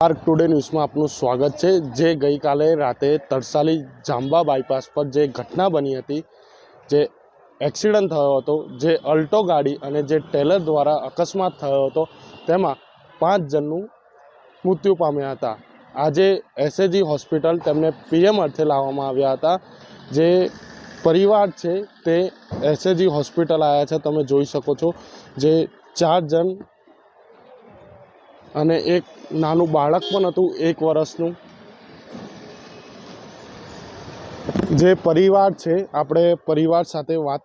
Park today ન્યૂઝમાં આપનું સ્વાગત છે. જે ગઈકાલે રાતે તરસાલી જાંબા બાયપાસ પર જે ઘટના બની હતી, જે એક્સિડન્ટ થયો હતો, જે અલ્ટો ગાડી અને જે ટેલર દ્વારા અકસ્માત થયો હતો, તેમાં પાંચ જણનું મૃત્યુ પામ્યા હતા. આજે એસએજી હોસ્પિટલ તેમને પીએમ અર્થે લાવવામાં આવ્યા હતા. જે પરિવાર છે તે એસએજી હોસ્પિટલ આવ્યા છે, તમે જોઈ શકો છો. જે ચાર જણ અને એક નાનું બાળક પણ હતું એક વર્ષનું. જે પરિવાર છે આપણે પરિવાર સાથે વાત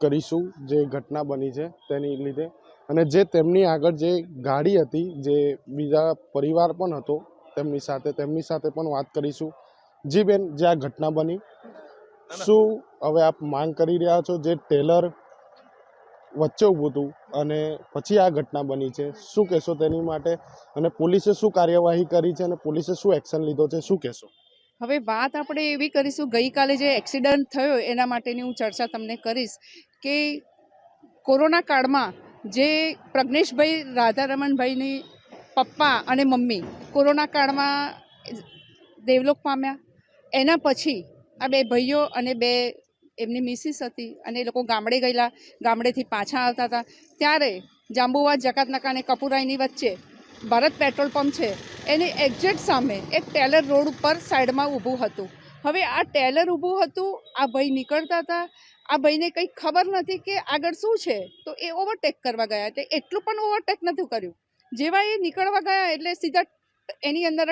કરીશું જે ઘટના બની છે તેની લીધે. અને જે તેમની આગળ જે ગાડી હતી જે બીજા પરિવાર પણ હતો તેમની સાથે તેમની સાથે પણ વાત કરીશું. જી બેન જે આ ઘટના બની. શું હવે આપ માંગ કરી રહ્યા છો? જે ટેલર વચ્ચે ઊભું હતું અને પછી આ ઘટના બની છે. શું કહેશો તેની માટે? અને પોલીસે શું કાર્યવાહી કરી છે અને પોલીસે શું એક્શન લીધો છે? શું કહેશો? હવે વાત આપણે એવી કરીશું, ગઈકાલે જે એક્સિડન્ટ થયો એના માટેની હું ચર્ચા તમને કરીશ કે કોરોના કાળમાં જે પ્રજ્ઞેશભાઈ રાધારમણભાઈની પપ્પા અને મમ્મી કોરોના કાળમાં દેવલોક પામ્યા. એના પછી આ બે ભાઈઓ અને બે એમની મિસિસ હતી અને એ લોકો ગામડે ગયેલા, ગામડેથી પાછા આવતા હતા. ત્યારે જાંબુવા, જકાતનાકા અને કપુરાઈની વચ્ચે ભારત પેટ્રોલ પંપ છે. એની એક્ઝેક્ટ સામે એક ટેલર રોડ ઉપર સાઈડમાં ઊભું હતું. હવે આ ટેલર ઊભું હતું, આ ભાઈ નીકળતા હતા. આ ભાઈને કંઈ ખબર નથી કે આગળ શું છે. તો એ ઓવરટેક કરવા ગયા. એટલે એટલું પણ ઓવરટેક નથી કર્યું. જેવા એ નીકળવા ગયા એટલે સીધા એની અંદર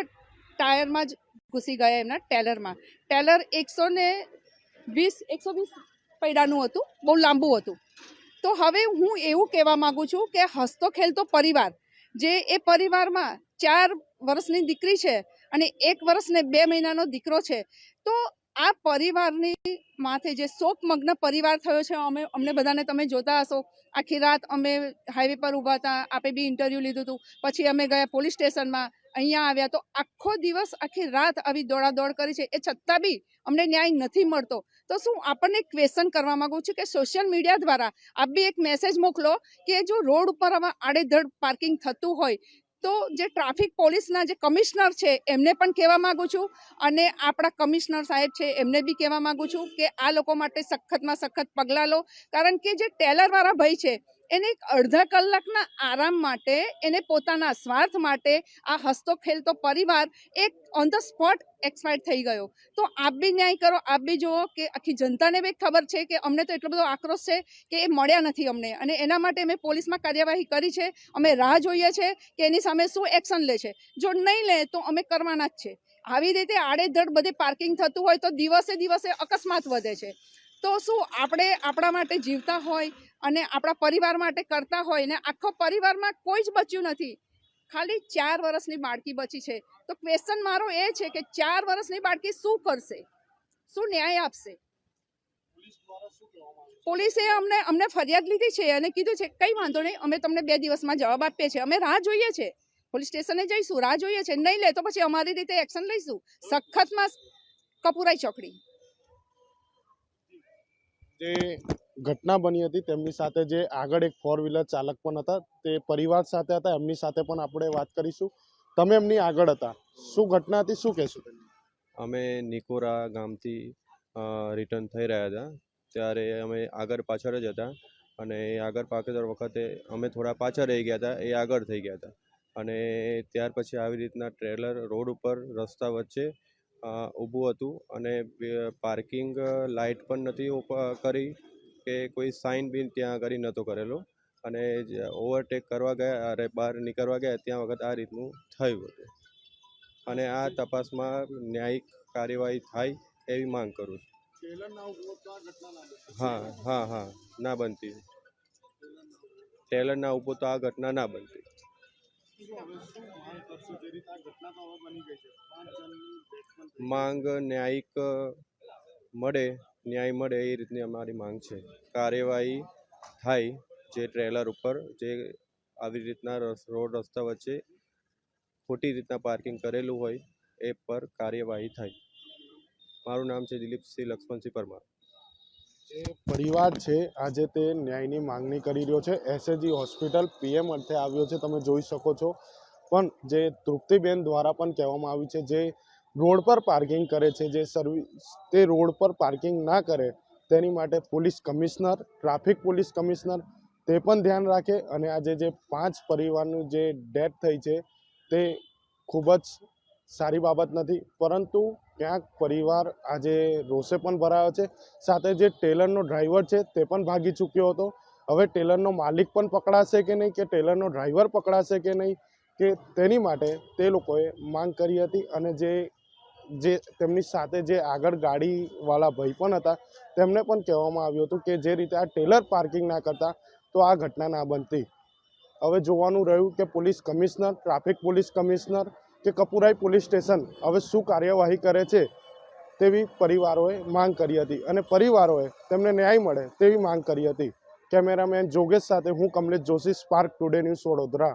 ટાયરમાં જ ઘૂસી ગયા એમના ટેલરમાં. ટેલર એકસો ને વીસ, એકસો વીસ પૈડાનું હતું, બહુ લાંબુ હતું. તો હવે હું એવું કહેવા માગું છું કે હસતો ખેલતો પરિવાર, જે એ પરિવારમાં ચાર વર્ષની દીકરી છે અને એક વર્ષને બે મહિનાનો દીકરો છે, તો આ પરિવારની માથે જે શોકમગ્ન પરિવાર થયો છે, અમે, અમને બધાને તમે જોતા હશો. આખી રાત અમે હાઈવે પર ઊભા હતા, આપે બી ઇન્ટરવ્યૂ લીધું હતું પછી અમે ગયા પોલીસ સ્ટેશનમાં અહીંયા આવ્યા તો આખો દિવસ, આખી રાત આવી દોડાદોડ કરી છે. એ છતાં બી અમને ન્યાય નથી મળતો. તો શું આપણને ક્વેશ્ચન કરવા માંગુ છું કે સોશિયલ મીડિયા દ્વારા આપ બી એક મેસેજ મોકલો કે જો રોડ ઉપર આવા આડેધડ પાર્કિંગ થતું હોય, તો જે ટ્રાફિક પોલીસના જે કમિશનર છે, એમને પણ કહેવા માંગુ છું. અને આપણા કમિશનર સાહેબ છે, એમને બી કહેવા માંગુ છું કે આ લોકો માટે સખતમાં સખત પગલાં લો. કારણ કે જે ટેલરવાળા ભાઈ છે એને એક અડધા કલાકના આરામ માટે, એને પોતાના સ્વાર્થ માટે, આ હસતો ખેલતો પરિવાર એક ઓન ધ સ્પોટ એક્સપાયર થઈ ગયો. તો આપ બી ન્યાય કરો, આપ બી જુઓ કે આખી જનતાને બી ખબર છે કે અમને તો એટલો બધો આક્રોશ છે કે એ મળ્યા નથી અમને. અને એના માટે અમે પોલીસમાં કાર્યવાહી કરી છે. અમે રાહ જોઈએ છે કે એની સામે શું એક્શન લે છે. જો નહીં લે તો અમે કરવાના જ છે. આવી રીતે આડેધડ બધે પાર્કિંગ થતું હોય તો દિવસે દિવસે અકસ્માત વધે છે. તો શું આપણે આપણા માટે જીવતા હોય અને આપણા પરિવાર માટે કરતા હોય ને આખો પરિવારમાં કોઈ જ બચ્યું નથી. ખાલી ચાર વર્ષની બાળકી બચી છે. તો ક્વેશ્ચન મારો એ છે કે ચાર વર્ષની બાળકી શું કરશે? શું ન્યાય આપશે? પોલીસે અમને અમને ફરિયાદ લીધી છે અને કીધું છે, કંઈ વાંધો નહીં, અમે તમને બે દિવસમાં જવાબ આપીએ છીએ. અમે રાહ જોઈએ છે. પોલીસ સ્ટેશને જઈશું, રાહ જોઈએ છે. નહીં લે તો પછી અમારી રીતે એક્શન લઈશું. સખતમાં કપુરાઈ ચોકડી. જે ઘટના બની હતી તેમની સાથે જે આગળ એક ફોર વ્હીલર ચાલક પણ હતા, તે પરિવાર સાથે હતા, એમની સાથે પણ આપણે વાત કરીશું. તમે એમની આગળ હતા. શું ઘટના હતી? શું કહેશું અમે નિકોરા ગામથી રિટર્ન થઈ રહ્યા હતા. ત્યારે અમે આગળ પાછળ જ હતા અને એ આગળ પાછળ વખતે અમે થોડા પાછળ રહી ગયા હતા, એ આગળ થઈ ગયા હતા. અને ત્યાર પછી આવી રીતના ટ્રેલર રોડ ઉપર રસ્તા વચ્ચે ઊભું હતું અને પાર્કિંગ લાઇટ પણ ઓપ- કરી કે કોઈ સાઇન બી ત્યાં આગળ નહોતો કરેલો. અને ઓવરટેક કરવા ગયા, અરે, બહાર નીકળવા ગયા, ત્યાં વખત આ રીતનું થયું હતું. અને આ તપાસમાં ન્યાયિક કાર્યવાહી થાય એવી માંગ કરું છું. હા હા હા, ના બનતી. ટેલરના ઉપર તો આ ઘટના ના બનતી. માંગ ન્યાયિક મળે, ન્યાય મળે એ રીતની અમારી માંગ છે. કાર્યવાહી થાય જે ટ્રેલર ઉપર, જે આવી રીતના રોડ રસ્તા વચ્ચે ખોટી રીતના પાર્કિંગ કરેલું હોય એ પર કાર્યવાહી થાય. મારું નામ છે દિલીપસિંહ લક્ષ્મણસિંહ પરમાર. જે પરિવાર છે. આજે તે ન્યાયની માંગણી કરી રહ્યો છે. એસએજી હોસ્પિટલ પીએમ અર્થે આવ્યો છે. તમે જોઈ શકો છો. પણ જે તૃપ્તિબેન દ્વારા પણ કહેવામાં આવ્યું છે, જે રોડ પર પાર્કિંગ કરે છે, જે સર્વિસ, તે રોડ પર પાર્કિંગ ના કરે, તેની માટે police commissioner, traffic police commissioner, તે પણ ધ્યાન રાખે અને આજે જે પાંચ પરિવારનું જે ડેથ થઈ છે, તે ખૂબ જ સારી બાબત નથી. પરંતુ ક્યાંક પરિવાર આજે રોષે પણ ભરાયો છે. સાથે જે ટેલરનો ડ્રાઈવર છે તે પણ ભાગી ચૂક્યો હતો. હવે ટેલરનો માલિક પણ પકડાશે કે નહીં? કે ટેલરનો ડ્રાઈવર પકડાશે કે નહીં? કે તેની માટે તે લોકોએ માંગ કરી હતી અને જે જે તેમની સાથે જે આગળ ગાડીવાળા ભાઈ પણ હતા, તેમને પણ કહેવામાં આવ્યું હતું કે જે રીતે આ ટેલર પાર્કિંગ ના કરતા, તો આ ઘટના ના બનતી. હવે જોવાનું રહ્યું કે police commissioner, traffic police commissioner કે કપુરાઈ પોલીસ સ્ટેશન હવે શું કાર્યવાહી કરે છે તેવી પરિવારોએ માંગ કરી હતી અને પરિવારોએ તેમને ન્યાય મળે તેવી માંગ કરી હતી. કેમેરામેન જોગેશ સાથે હું Kamlesh Joshi spark today news Vadodara.